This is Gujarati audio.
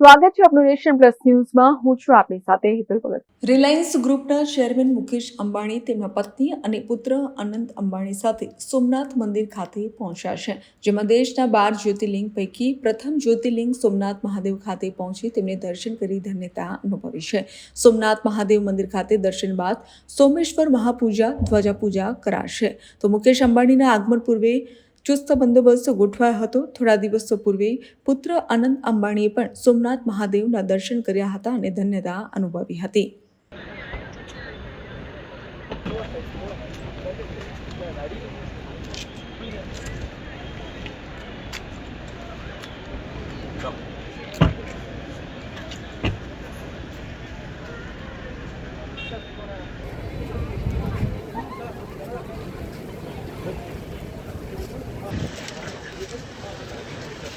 સ્વાગત છે આપનું નેશન પ્લસ ન્યૂઝમાં. હું છું આપની સાથે હિતલ ભગત. રિલાયન્સ ગ્રુપના ચેરમેન મુકેશ અંબાણી તેમના પત્ની અને પુત્ર અનંત અંબાણી સાથે સોમનાથ મંદિર ખાતે પહોંચ્યા છે, જેમાં દેશના બાર જ્યોતિર્લિંગ પૈકી પ્રથમ જ્યોતિર્લિંગ સોમનાથ મહાદેવ ખાતે પહોંચી તેમને દર્શન કરી ધન્યતા અનુભવી છે. સોમનાથ મહાદેવ મંદિર ખાતે દર્શન બાદ સોમેશ્વર મહાપૂજા ધ્વજા પૂજા કરાશે. તો મુકેશ અંબાણીના આગમન પૂર્વે ચુસ્ત બંદોબસ્ત ગોઠવાયો હતો. થોડા દિવસો પૂર્વે પુત્ર આનંદ અંબાણીએ પણ સોમનાથ મહાદેવના દર્શન કર્યા હતા અને ધન્યતા અનુભવી હતી.